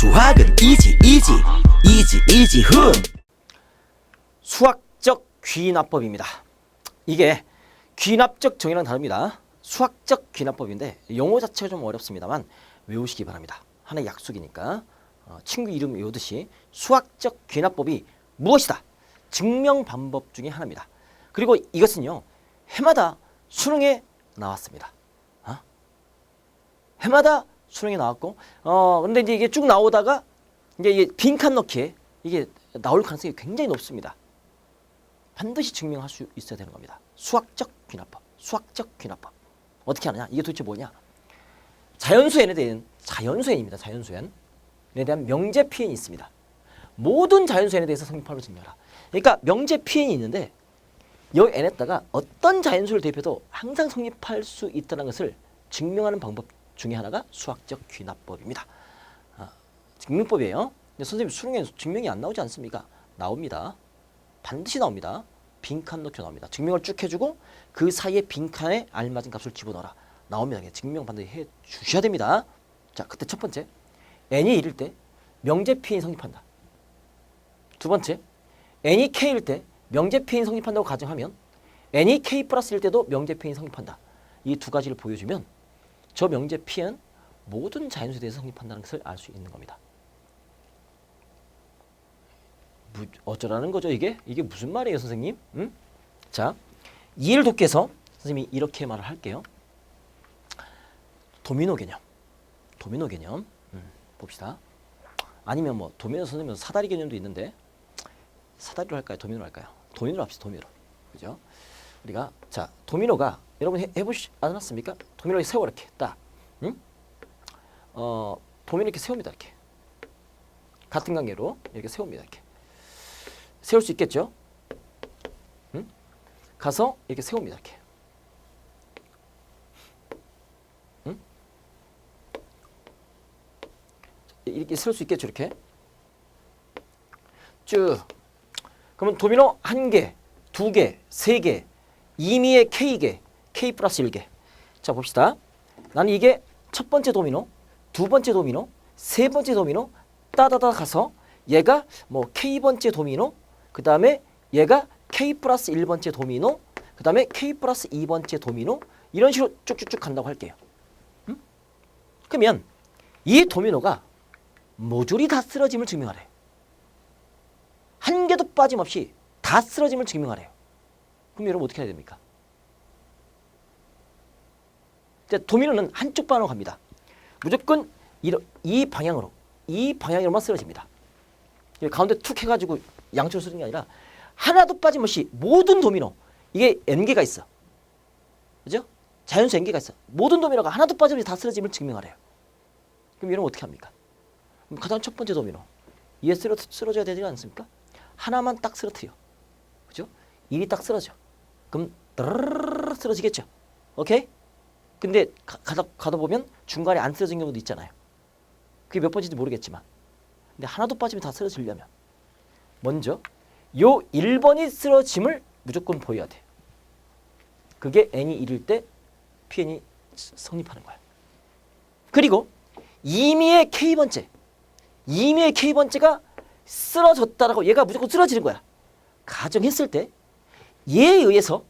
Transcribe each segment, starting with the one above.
수학은 이지 이지 이지 이지 훈 수학적 귀납법입니다. 이게 귀납적 정의랑 다릅니다. 수학적 귀납법인데 용어 자체가 좀 어렵습니다만 외우시기 바랍니다. 하나의 약속이니까 어, 친구 이름 외우듯이 수학적 귀납법이 무엇이다? 증명 방법 중에 하나입니다. 그리고 이것은요 해마다 수능에 나왔습니다. 어? 해마다 수능에 나왔고 어 근데 이제 이게 쭉 나오다가 이제 이게 빈칸 넣기에 이게 나올 가능성이 굉장히 높습니다. 반드시 증명할 수 있어야 되는 겁니다. 수학적 귀납법, 수학적 귀납법. 어떻게 하느냐? 이게 도대체 뭐냐? 자연수엔에 대한 자연수엔입니다. 자연수엔에 대한 명제 피해이 있습니다. 모든 자연수엔에 대해서 성립하로 증명하라. 그러니까 명제 피해이 있는데 이 n에다가 어떤 자연수를 대입해도 항상 성립할 수 있다는 것을 증명하는 방법 중에 하나가 수학적 귀납법입니다. 아, 증명법이에요. 근데 선생님 수능에 증명이 안 나오지 않습니까? 나옵니다. 반드시 나옵니다. 빈칸 넣기 나옵니다. 증명을 쭉 해주고 그 사이에 빈칸에 알맞은 값을 집어넣어라. 나옵니다. 증명 반드시 해 주셔야 됩니다. 자, 그때 첫 번째 n이 1일 때 명제 피해인 성립한다. 두 번째 n이 k일 때 명제 피해인 성립한다고 가정하면 n이 k 플러스일 때도 명제 피해인 성립한다. 이 두 가지를 보여주면 저 명제 피해는 모든 자연수에 대해서 성립한다는 것을 알 수 있는 겁니다. 무, 어쩌라는 거죠 이게? 이게 무슨 말이에요 선생님? 응? 자, 이해를 돕기 위해서 선생님이 이렇게 말을 할게요. 도미노 개념. 도미노 개념. 음, 봅시다. 아니면 뭐 도미노 선생님 사다리 개념도 있는데 사다리로 할까요? 도미노로 할까요? 도미노로 합시다. 도미노. 그죠? 우리가 자 도미노가 여러분 해, 해보시 않았습니까? 도미노 세워 이렇게 딱. 응? 어 도미노 이렇게 세웁니다. 이렇게. 같은 관계로 이렇게 세웁니다. 이렇게. 세울 수 있겠죠? 응? 가서 이렇게 세웁니다. 이렇게. 응? 이렇게 세울 수 있겠죠? 이렇게. 쭉. 그러면 도미노 한 개, 두 개, 세 개, 이미의 K개, K 플러스 1개. 자 봅시다. 나는 이게 첫 번째 도미노, 두 번째 도미노, 세 번째 도미노 따다다 가서 얘가 뭐 K 번째 도미노, 그 다음에 얘가 K 플러스 1번째 도미노, 그 다음에 K 플러스 2번째 도미노 이런 식으로 쭉쭉쭉 간다고 할게요. 음? 그러면 이 도미노가 모조리 다 쓰러짐을 증명하래. 한 개도 빠짐없이 다 쓰러짐을 증명하래요. 그럼 여러분 어떻게 해야 됩니까? 도미노는 한쪽 방향으로 갑니다. 무조건 이러, 이 방향으로 이 방향으로만 쓰러집니다. 가운데 툭 해가지고 양쪽으로 쓰는 게 아니라 하나도 빠짐없이 모든 도미노 이게 n개가 있어. 그죠? 자연수 n개가 있어. 모든 도미노가 하나도 빠짐없이 다 쓰러짐을 증명하래요. 그럼 여러분 어떻게 합니까? 가장 첫 번째 도미노 이에 쓰러, 쓰러져야 되지 않습니까? 하나만 딱 쓰러뜨려. 그죠? 일이 딱 쓰러져. 그럼 드르르르 쓰러지겠죠. 오케이? 근데 가, 가다, 가다 보면 중간에 안 쓰러진 경우도 있잖아요. 그게 몇 번인지 모르겠지만. 근데 하나도 빠지면 다 쓰러지려면 먼저 요 1번이 쓰러짐을 무조건 보여야 돼. 그게 n이 1일 때 pn이 성립하는 거야. 그리고 이미의 k번째 이미의 k번째가 쓰러졌다라고 얘가 무조건 쓰러지는 거야. 가정했을 때 얘에 의해서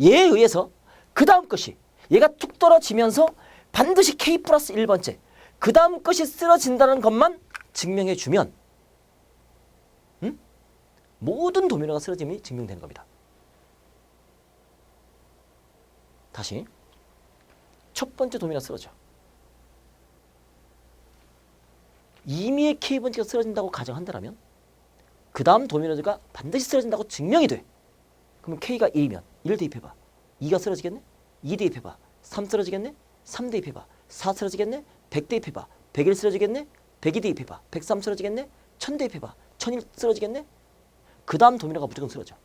얘에 의해서 그 다음 것이 얘가 툭 떨어지면서 반드시 k 플러스 1번째 그 다음 것이 쓰러진다는 것만 증명해 주면 음? 모든 도미노가 쓰러짐이 증명되는 겁니다. 다시 첫 번째 도미노가 쓰러져. 이미의 K번째가 쓰러진다고 가정한다면 그 다음 도미노가 반드시 쓰러진다고 증명이 돼. 그러면 K가 1이면 1 대입해봐. 2가 쓰러지겠네? 2 대입해봐. 3 쓰러지겠네? 3 대입해봐. 4 쓰러지겠네? 100 대입해봐. 101 쓰러지겠네? 102 대입해봐. 103 쓰러지겠네? 1000 대입해봐. 1001 쓰러지겠네? 그 다음 도미노가 무조건 쓰러져.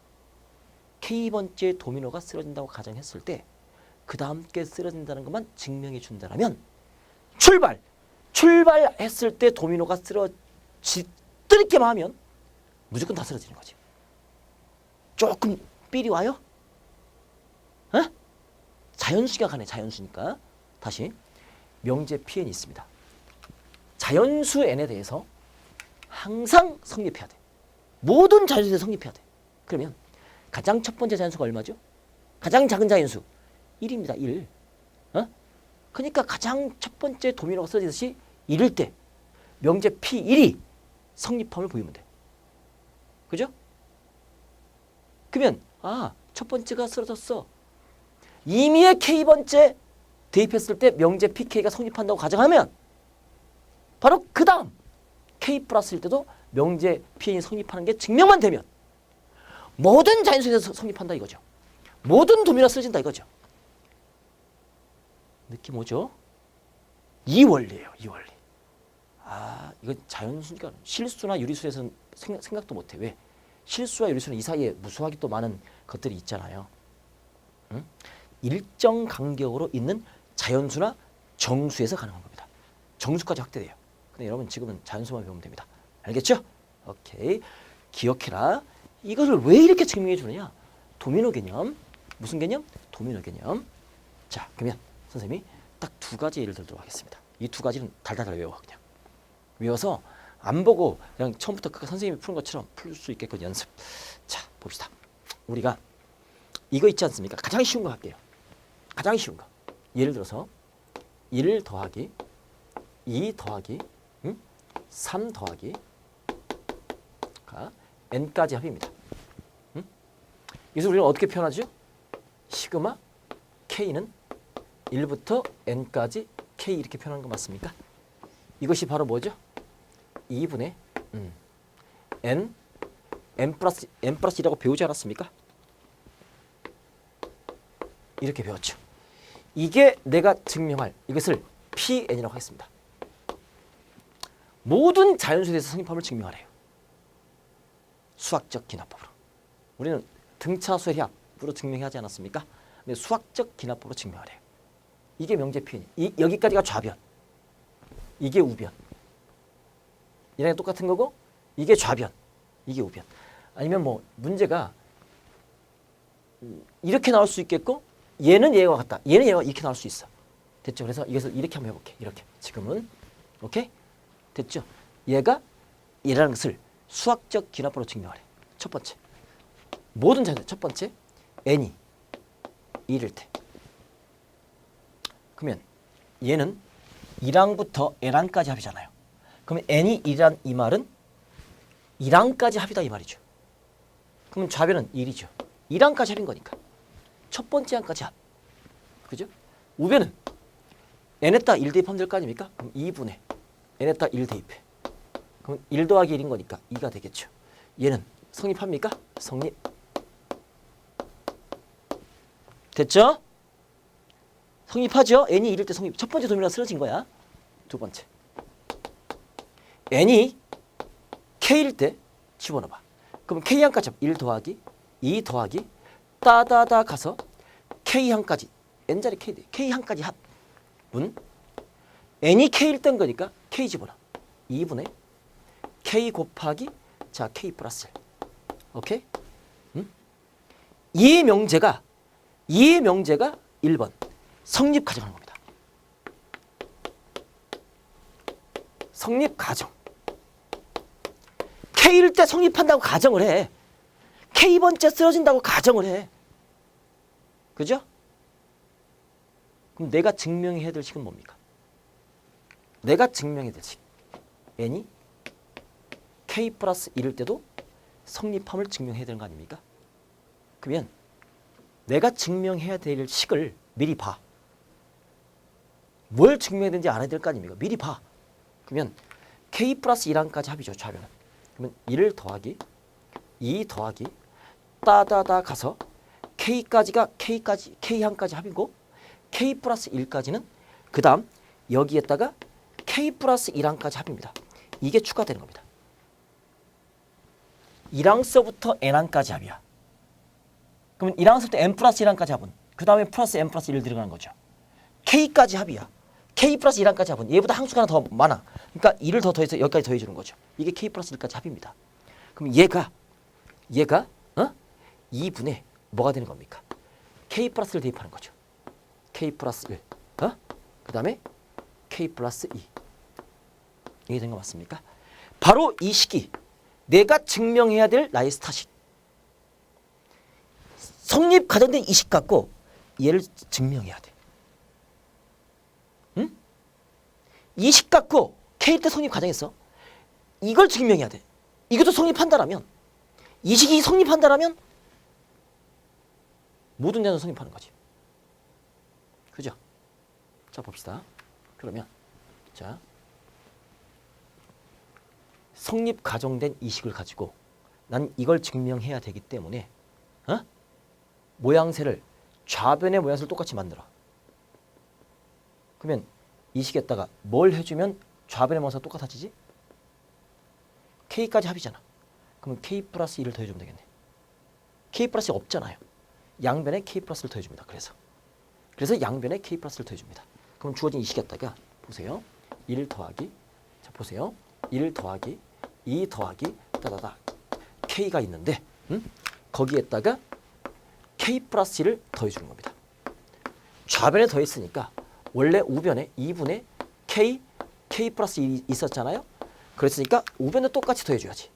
K번째 도미노가 쓰러진다고 가정했을 때 그 다음 게 쓰러진다는 것만 증명해 준다면 출발! 출발했을 때 도미노가 쓰러지 뜨리게만 하면 무조건 다 쓰러지는 거지. 조금 삘이 와요? 어? 자연수가 가네 자연수니까 다시 명제 피해는 있습니다. 자연수 n에 대해서 항상 성립해야 돼. 모든 자연수에 성립해야 돼. 그러면 가장 첫 번째 자연수가 얼마죠? 가장 작은 자연수 1입니다. 1. 어? 그러니까 가장 첫 번째 도미노가 쓰러지듯이 1일 때 명제 P1이 성립함을 보이면 돼. 그죠? 그러면 아, 첫 번째가 쓰러졌어. 이미의 K번째 대입했을 때 명제 PK가 성립한다고 가정하면 바로 그 다음 K 플러스일 때도 명제 P이 성립하는 게 증명만 되면 모든 자연수에 대해서 성립한다 이거죠. 모든 도미노가 쓰러진다 이거죠. 느낌 오죠? 이 원리예요. 이 원리. 아, 이건 자연수니까 실수나 유리수에서는 생각, 생각도 못해. 왜? 실수와 유리수는 이 사이에 무수하게 또 많은 것들이 있잖아요. 응? 일정 간격으로 있는 자연수나 정수에서 가능한 겁니다. 정수까지 확대돼요. 근데 여러분 지금은 자연수만 배우면 됩니다. 알겠죠? 오케이. 기억해라. 이것을 왜 이렇게 증명해 주느냐? 도미노 개념. 무슨 개념? 도미노 개념. 자, 그러면 선생님이 딱 두 가지 예를 들도록 하겠습니다. 이 두 가지는 달달달 외워 그냥. 외워서 안 보고 그냥 처음부터 그 선생님이 푸는 것처럼 풀 수 있게끔 연습. 자, 봅시다. 우리가 이거 있지 않습니까? 가장 쉬운 거 할게요. 가장 쉬운 거. 예를 들어서 1 더하기 2 더하기 음? 3 더하기 가 n까지 합입니다. 음? 이것을 우리는 어떻게 표현하죠? 시그마 k는 1부터 n까지 k 이렇게 표현하는 거 맞습니까? 이것이 바로 뭐죠? 2분의 음, n n 플러스 n 플러스 1이라고 배우지 않았습니까? 이렇게 배웠죠. 이게 내가 증명할 이것을 PN이라고 하겠습니다. 모든 자연수에 대해서 성립함을 증명하래요. 수학적 기납법으로. 우리는 등차수의 합으로 증명하지 않았습니까? 근데 수학적 기납법으로 증명하래요. 이게 명제 표현. 이 여기까지가 좌변. 이게 우변. 이랑 똑같은 거고 이게 좌변. 이게 우변. 아니면 뭐 문제가 음, 이렇게 나올 수 있겠고 얘는 얘와 같다. 얘는 얘와 이렇게 나올 수 있어. 됐죠? 그래서 이것을 이렇게 한번 해볼게. 이렇게. 지금은 오케이? 됐죠? 얘가 얘라는 것을 수학적 기납법으로 증명하래. 첫 번째. 모든 자들 첫 번째 n이 1일 때. 그러면 얘는 1항부터 n항까지 합이잖아요. 그러면 n이 1이란 이 말은 1항까지 합이다 이 말이죠. 그러면 좌변은 1이죠. 1항까지 합인 거니까. 첫 번째 항까지 합. 그죠? 우변은 n에다 1 대입하면 될 거 아닙니까? 그럼 2분의 n에다 1 대입해. 그럼 1 더하기 1인 거니까 2가 되겠죠. 얘는 성립합니까? 성립. 됐죠? 성립하죠? n이 1일 때 성립. 첫 번째 도미노가 쓰러진 거야. 두 번째. N이 k일 때 집어넣어봐. 그럼 k항까지 1 더하기 2 더하기 따다다 가서 k항까지 n자리 k 돼. k항까지 합은 n이 k일 땐 거니까 k 집어넣어. 2분의 k 곱하기 자 k 플러스 1. 오케이? 음? 이 명제가 이 명제가 1번 성립 가정하는 겁니다. 성립 가정. K일 때 성립한다고 가정을 해. K번째 쓰러진다고 가정을 해. 그죠? 그럼 내가 증명해야 될 식은 뭡니까? 내가 증명해야 될 식. n이 K 플러스 1일 때도 성립함을 증명해야 되는 거 아닙니까? 그러면 내가 증명해야 될 식을 미리 봐. 뭘 증명해야 되는지 알아야 될 거 아닙니까? 미리 봐. 그러면 K 플러스 1항까지 합이죠. 좌변은. 그러면 1 더하기 2 더하기 따다다 가서 K까지가 K까지 K항까지 합이고 K 플러스 1까지는 그 다음 여기에다가 K 플러스 1항까지 합입니다. 이게 추가되는 겁니다. 1항서부터 N항까지 합이야. 그러면 1항서부터 N 플러스 1항까지 합은 그 다음에 플러스 N 플러스 1을 들어가는 거죠. K까지 합이야. K 플러스 1항까지 합은 얘보다 항수가 하나 더 많아. 그러니까 2를 더 더해서 여기까지 더해주는 거죠. 이게 K 플러스 1까지 합입니다. 그럼 얘가 얘가 어? 2분의 뭐가 되는 겁니까? K 플러스를 대입하는 거죠. K 플러스 1. 어? 그 다음에 K 플러스 2. 이게 된 거 맞습니까? 바로 이 시기 내가 증명해야 될 나의 스타식 성립 가정된 이식 갖고 얘를 증명해야 돼. 응? 이식 갖고 때 성립 가정했어. 이걸 증명해야 돼. 이것도 성립한다라면 이 식이 성립한다라면 모든 자는 성립하는 거지. 그죠? 자 봅시다. 그러면 자 성립 가정된 이식을 가지고 난 이걸 증명해야 되기 때문에 어? 모양새를 좌변의 모양새를 똑같이 만들어. 그러면 이식에다가 뭘 해주면 좌변의 모양새가 똑같아지지? K까지 합이잖아. 그러면 K 플러스 1을 더해주면 되겠네. K 플러스 없잖아요. 양변에 K 플러스를 더해줍니다. 그래서 그래서 양변에 K 플러스를 더해줍니다. 그럼 주어진 이 식에다가 보세요. 1 더하기 자 보세요. 1 더하기 2 더하기 따다다 K가 있는데 음? 거기에다가 K 플러스 1을 더해주는 겁니다. 좌변에 더했으니까 원래 우변에 2분의 K, K 플러스 1이 있었잖아요. 그랬으니까 우변에 똑같이 더해줘야지.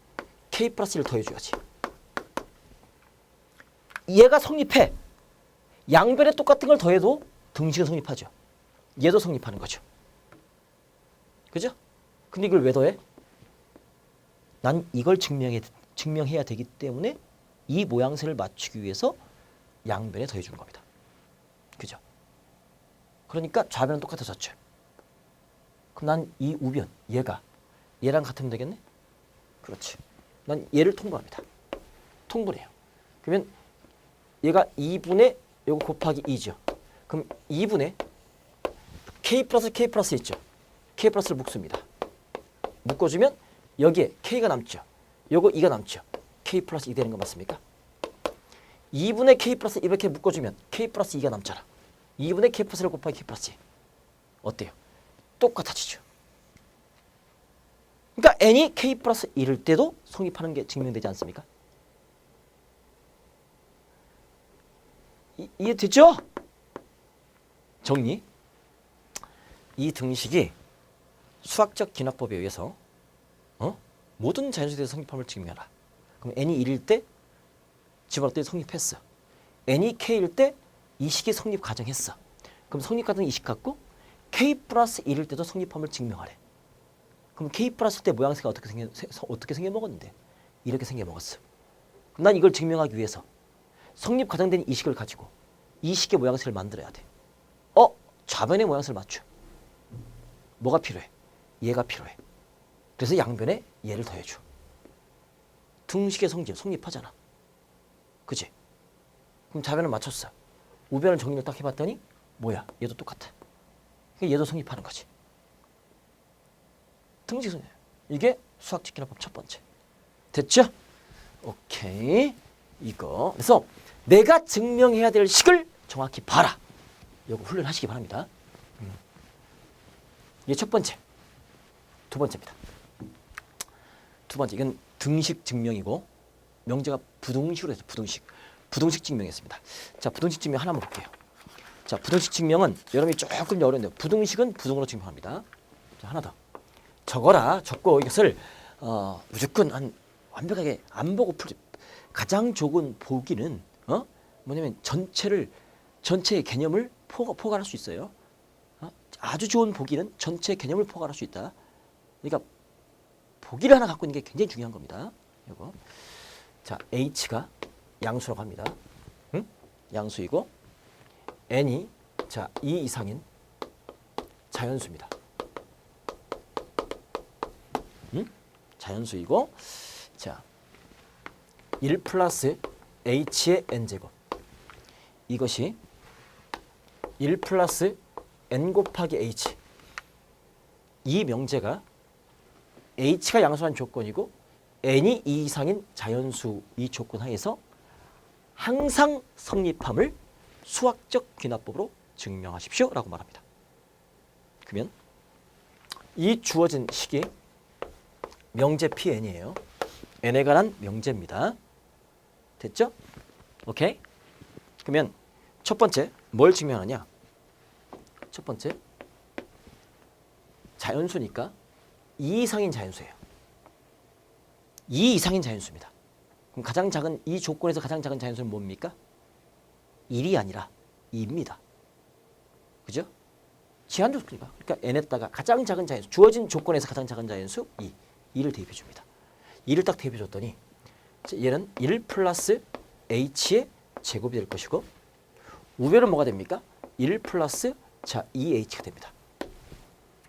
K 플러스 1을 더해줘야지. 얘가 성립해. 양변에 똑같은 걸 더해도 등식은 성립하죠. 얘도 성립하는 거죠. 그죠? 근데 이걸 왜 더해? 난 이걸 증명해, 증명해야 되기 때문에 이 모양새를 맞추기 위해서 양변에 더해주는 겁니다. 그죠? 그러니까 좌변은 똑같아졌죠. 그럼 난 이 우변, 얘가 얘랑 같으면 되겠네? 그렇지. 난 얘를 통분합니다. 통분해요. 그러면 얘가 2분의 요거 곱하기 2죠. 그럼 2분의 k 플러스 k 플러스 있죠. k 플러스를 묶습니다. 묶어주면 여기에 k가 남죠. 요거 2가 남죠. k 플러스 2 되는 거 맞습니까? 2분의 k 플러스 이렇게 묶어주면 k 플러스 2가 남잖아. 2분의 k 플러스를 곱하기 k 플러스 2. 어때요? 똑같아지죠. 그러니까 n이 k 플러스 1일 때도 성립하는 게 증명되지 않습니까? 이, 이해됐죠? 정리. 이 등식이 수학적 기납법에 의해서 어? 모든 자연수에 성립함을 증명하라. 그럼 n이 1일 때 집어넣었더니 성립했어. n이 k일 때 이 식이 성립 가정했어. 그럼 성립 가정 이식 갖고 k 플러스 1일 때도 성립함을 증명하래. 그럼 k 플러스 때 모양새가 어떻게 생겨 어떻게 생겨 먹었는데 이렇게 생겨 먹었어. 난 이걸 증명하기 위해서 성립 가정된 이 식을 가지고 이 식의 모양새를 만들어야 돼. 어? 좌변의 모양새를 맞춰. 뭐가 필요해? 얘가 필요해. 그래서 양변에 얘를 더해줘. 등식의 성질 성립하잖아. 그지? 그럼 좌변을 맞췄어. 우변을 정리를 딱 해봤더니 뭐야? 얘도 똑같아. 그러니까 얘도 성립하는 거지. 성립. 이게 수학 직기납법 첫 번째. 됐죠? 오케이. 이거. 그래서 내가 증명해야 될 식을 정확히 봐라. 이거 훈련하시기 바랍니다. 음. 이게 첫 번째. 두 번째입니다. 두 번째 이건 등식 증명이고 명제가 부등식으로 해서 부등식. 부등식 증명했습니다. 자, 부등식 증명 하나만 볼게요. 자, 부등식 증명은 여러분이 조금 어려운데 부등식은 부등으로 증명합니다. 자, 하나 더. 적어라. 적고 이것을 어, 무조건 한 완벽하게 안 보고 풀 가장 좋은 보기는 어? 뭐냐면 전체를 전체의 개념을 포, 포괄할 수 있어요. 어? 아주 좋은 보기는 전체 개념을 포괄할 수 있다. 그러니까 보기를 하나 갖고 있는 게 굉장히 중요한 겁니다. 이거. 자, h가 양수라고 합니다. 응? 양수이고 n이 자, 2 이상인 자연수입니다. 응? 자연수이고 자, 1 플러스 h의 n제곱 이것이 1 플러스 n 곱하기 h 이 명제가 h가 양수한 조건이고 n이 2 이상인 자연수 이 조건 하에서 항상 성립함을 수학적 귀납법으로 증명하십시오 라고 말합니다. 그러면 이 주어진 식이 명제 Pn이에요. n에 관한 명제입니다. 됐죠? 오케이? 그러면 첫 번째 뭘 증명하냐? 첫 번째 자연수니까 2 이상인 자연수예요. 2 이상인 자연수입니다. 그럼 가장 작은 이 조건에서 가장 작은 자연수는 뭡니까? 1이 아니라 2입니다. 그죠? 제한 조건이니까. 그러니까 n에다가 가장 작은 자연수, 주어진 조건에서 가장 작은 자연수 2. 2를 대입해 줍니다. 2를 딱 대입해 줬더니 자, 얘는 1 플러스 h의 제곱이 될 것이고 우변은 뭐가 됩니까? 1 플러스 자 2h가 됩니다.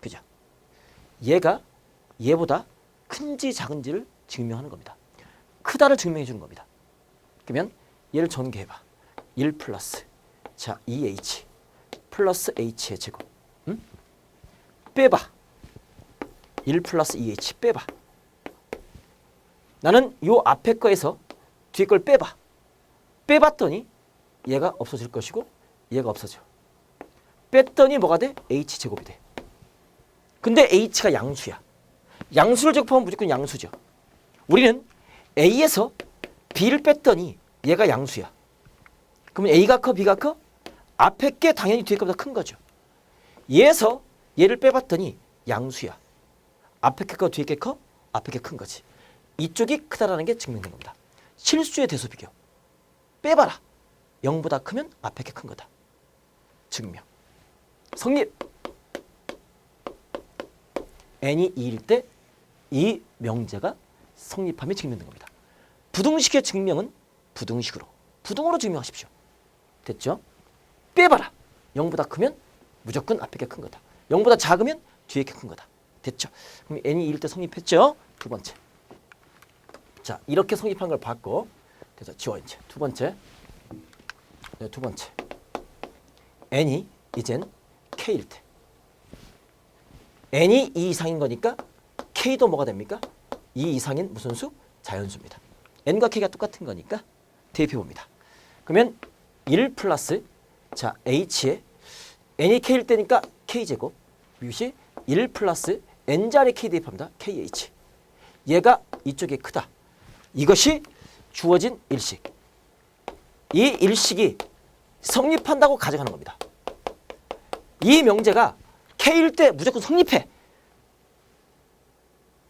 그죠? 얘가 얘보다 큰지 작은지를 증명하는 겁니다. 크다를 증명해 주는 겁니다. 그러면 얘를 전개해봐. 1 플러스 자 2h 플러스 h의 제곱 응? 빼봐. 1 플러스 2h 빼봐. 나는 요 앞에 거에서 뒤에 걸 빼봐. 빼봤더니 얘가 없어질 것이고 얘가 없어져. 뺐더니 뭐가 돼? h 제곱이 돼. 근데 h가 양수야. 양수를 제곱하면 무조건 양수죠. 우리는 a에서 b를 뺐더니 얘가 양수야. 그러면 a가 커 b가 커? 앞에 게 당연히 뒤에 거보다 큰 거죠. 얘에서 얘를 빼봤더니 양수야. 앞에 게 커 뒤에 게 커? 앞에 게 큰 거지. 이쪽이 크다라는 게 증명된 겁니다. 실수의 대소 비교. 빼봐라. 0보다 크면 앞에 게 큰 거다. 증명. 성립. n이 2일 때 이 명제가 성립함이 증명된 겁니다. 부등식의 증명은 부등식으로, 부등으로 증명하십시오. 됐죠? 빼봐라. 0보다 크면 무조건 앞에 게 큰 거다. 0보다 작으면 뒤에 게 큰 거다. 됐죠? 그럼 n이 2일 때 성립했죠? 두 번째. 자, 이렇게 성립한 걸 봤고 그래서 지워 이제 두 번째. 네, 두 번째. n이 이젠 k일 때. n이 2 이상인 거니까 k도 뭐가 됩니까? 2 이상인 무슨 수? 자연수입니다. n과 k가 똑같은 거니까 대입해 봅니다. 그러면 1 플러스 자 h에 n이 k일 때니까 k제곱 이것이 1 플러스 n자리 k 대입합니다. kh 얘가 이쪽이 크다. 이것이 주어진 일식. 이 일식이 성립한다고 가정하는 겁니다. 이 명제가 K일 때 무조건 성립해.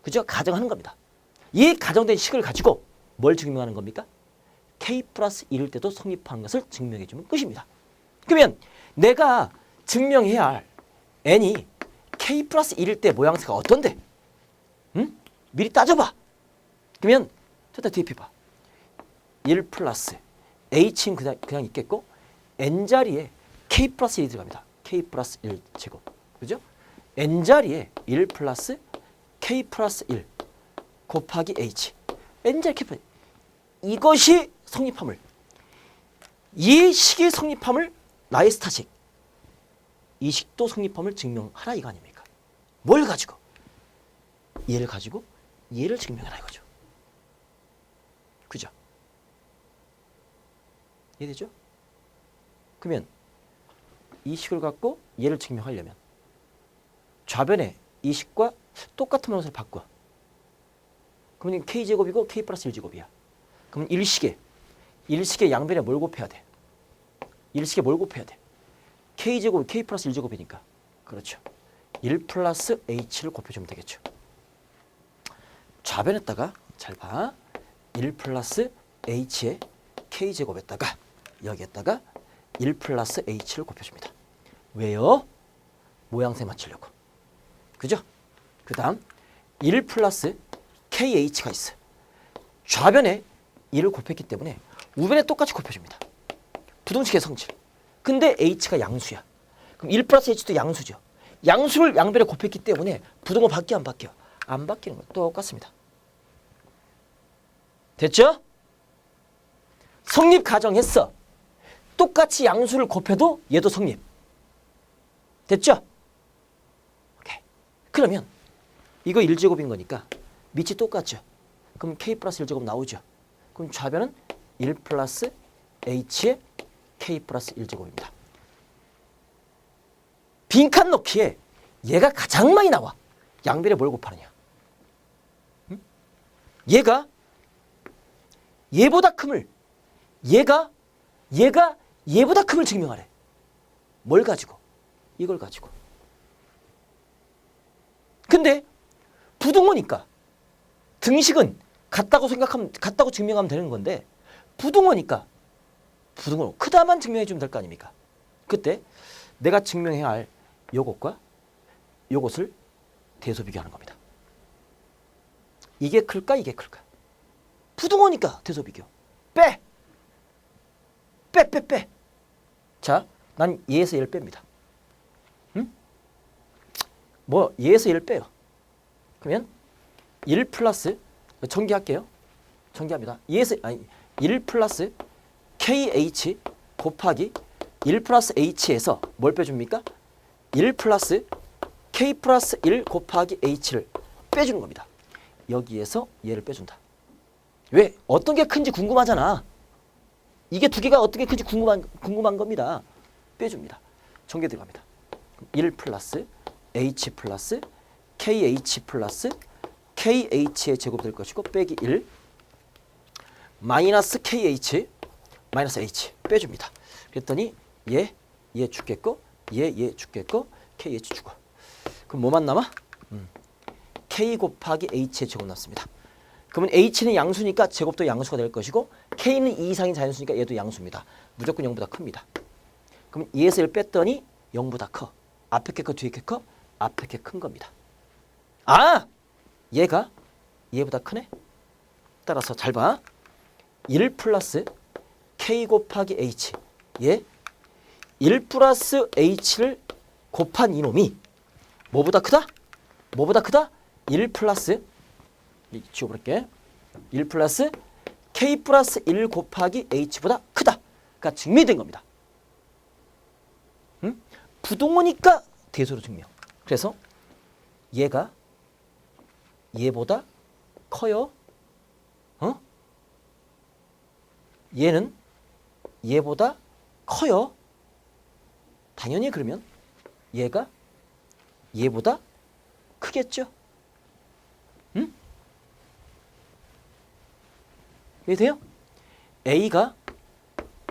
그죠? 가정하는 겁니다. 이 가정된 식을 가지고 뭘 증명하는 겁니까? K 플러스 1일 때도 성립한 것을 증명해 주면 끝입니다. 그러면 내가 증명해야 할 n이 K 플러스 1일 때 모양새가 어떤데? 응? 미리 따져봐. 그러면 저다 대입해봐. 1 플러스 h는 그냥, 그냥 있겠고 n자리에 k 플러스 1이 들어갑니다. k 플러스 1 제곱. 그죠? n자리에 1 플러스 k 플러스 1 곱하기 h. n자리 k 플러스 이것이 성립함을 이 식이 성립함을 나의 스타식 이 식도 성립함을 증명하라 이거 아닙니까? 뭘 가지고? 얘를 가지고 얘를 증명해라 이거죠. 그죠? 이해되죠? 그러면 이 식을 갖고 얘를 증명하려면 좌변에 이 식과 똑같은 모양새를 바꿔. 그러면 k제곱이고 k 플러스 1제곱이야. 그러면 일식에 일식의 양변에 뭘 곱해야 돼? 일식에 뭘 곱해야 돼? k제곱 k 플러스 1제곱이니까. 그렇죠. 1 플러스 h를 곱해주면 되겠죠. 좌변에다가 잘 봐. 1 플러스 h의 k제곱에다가 여기에다가 1 플러스 h를 곱해줍니다. 왜요? 모양새 맞추려고. 그죠? 그 다음 1 플러스 kh가 있어. 좌변에 1을 곱했기 때문에 우변에 똑같이 곱해줍니다. 부등식의 성질. 근데 h가 양수야. 그럼 1 플러스 h도 양수죠. 양수를 양변에 곱했기 때문에 부등호 바뀌어 안 바뀌어? 안 바뀌는 거 똑같습니다. 됐죠? 성립 가정했어. 똑같이 양수를 곱해도 얘도 성립. 됐죠? 오케이. 그러면 이거 1제곱인 거니까 밑이 똑같죠? 그럼 k 플러스 1제곱 나오죠? 그럼 좌변은 1 플러스 h의 k 플러스 1제곱입니다. 빈칸 넣기에 얘가 가장 많이 나와. 양변에 뭘 곱하느냐? 응? 얘가 얘보다 큼을 얘가 얘가 얘보다 큼을 증명하래. 뭘 가지고? 이걸 가지고. 근데 부동어니까 등식은 같다고 생각하면 같다고 증명하면 되는 건데 부동어니까 부동어로 크다만 증명해 주면 될 거 아닙니까? 그때 내가 증명해야 할 요것과 요것을 대소 비교하는 겁니다. 이게 클까 이게 클까? 부동어니까 대소 비교. 빼. 빼 빼 빼. 자, 난 얘에서 얘를 뺍니다. 응? 뭐 얘에서 얘를 빼요. 그러면 1 플러스 전개할게요. 전개합니다. 얘에서 아니 1 플러스 KH 곱하기 1 플러스 H에서 뭘 빼줍니까? 1 플러스 K 플러스 1 곱하기 H를 빼주는 겁니다. 여기에서 얘를 빼준다. 왜? 어떤 게 큰지 궁금하잖아. 이게 두 개가 어떻게 큰지 궁금한, 궁금한 겁니다. 빼줍니다. 전개 들어갑니다. 1 플러스 H 플러스 KH 플러스 KH의 제곱 될 것이고 빼기 1 마이너스 KH 마이너스 H 빼줍니다. 그랬더니 얘, 얘 죽겠고 얘, 얘 죽겠고 KH 죽어. 그럼 뭐만 남아? 음. K 곱하기 H의 제곱 남습니다. 그러면 H는 양수니까 제곱도 양수가 될 것이고 K는 2 이상인 자연수니까 얘도 양수입니다. 무조건 0보다 큽니다. 그럼 2에서 1 뺐더니 0보다 커. 앞에 게 커, 뒤에 게 커? 앞에 게 큰 겁니다. 아! 얘가 얘보다 크네? 따라서 잘 봐. 1 플러스 K 곱하기 H. 얘1 플러스 H를 곱한 이놈이 뭐보다 크다? 뭐보다 크다? 1 플러스 이 지워버릴게. 1 플러스 K 플러스 1 곱하기 H보다 크다. 그러니까 증명된 겁니다. 응? 부동어니까 대소로 증명. 그래서 얘가 얘보다 커요. 어? 얘는 얘보다 커요. 당연히 그러면 얘가 얘보다 크겠죠. 응? 이해돼요? A가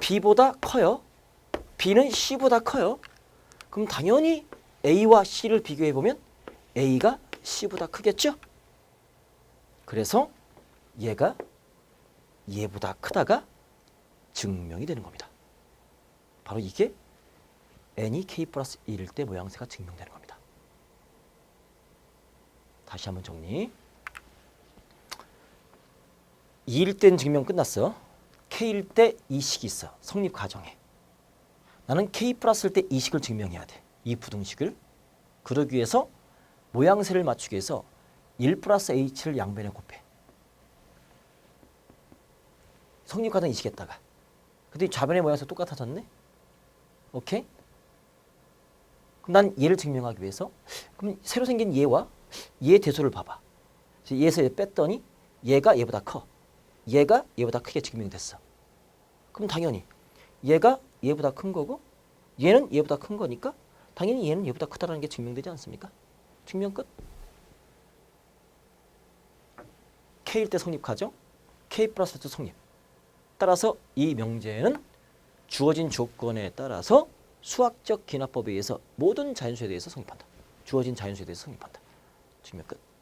B보다 커요. B는 C보다 커요. 그럼 당연히 A와 C를 비교해 보면 A가 C보다 크겠죠? 그래서 얘가 얘보다 크다가 증명이 되는 겁니다. 바로 이게 n이 k 플러스 1일 때 모양새가 증명되는 겁니다. 다시 한번 정리. 2일 땐 증명 끝났어. k일 때 이식이 있어. 성립 과정에. 나는 k 플러스일 때 이식을 증명해야 돼. 이 부등식을. 그러기 위해서 모양새를 맞추기 위해서 1 플러스 h를 양변에 곱해. 성립 과정 이식했다가. 근데 좌변의 모양새 똑같아졌네? 오케이? 그럼 난 얘를 증명하기 위해서 그럼 새로 생긴 얘와 얘 대소를 봐봐. 얘에서 얘 뺐더니 얘가 얘보다 커. 얘가 얘보다 크게 증명됐어. 그럼 당연히 얘가 얘보다 큰 거고 얘는 얘보다 큰 거니까 당연히 얘는 얘보다 크다라는 게 증명되지 않습니까? 증명 끝. K일 때 성립 과정, K 플러스 때 성립. 따라서 이 명제는 주어진 조건에 따라서 수학적 기납법에 의해서 모든 자연수에 대해서 성립한다. 주어진 자연수에 대해서 성립한다. 증명 끝.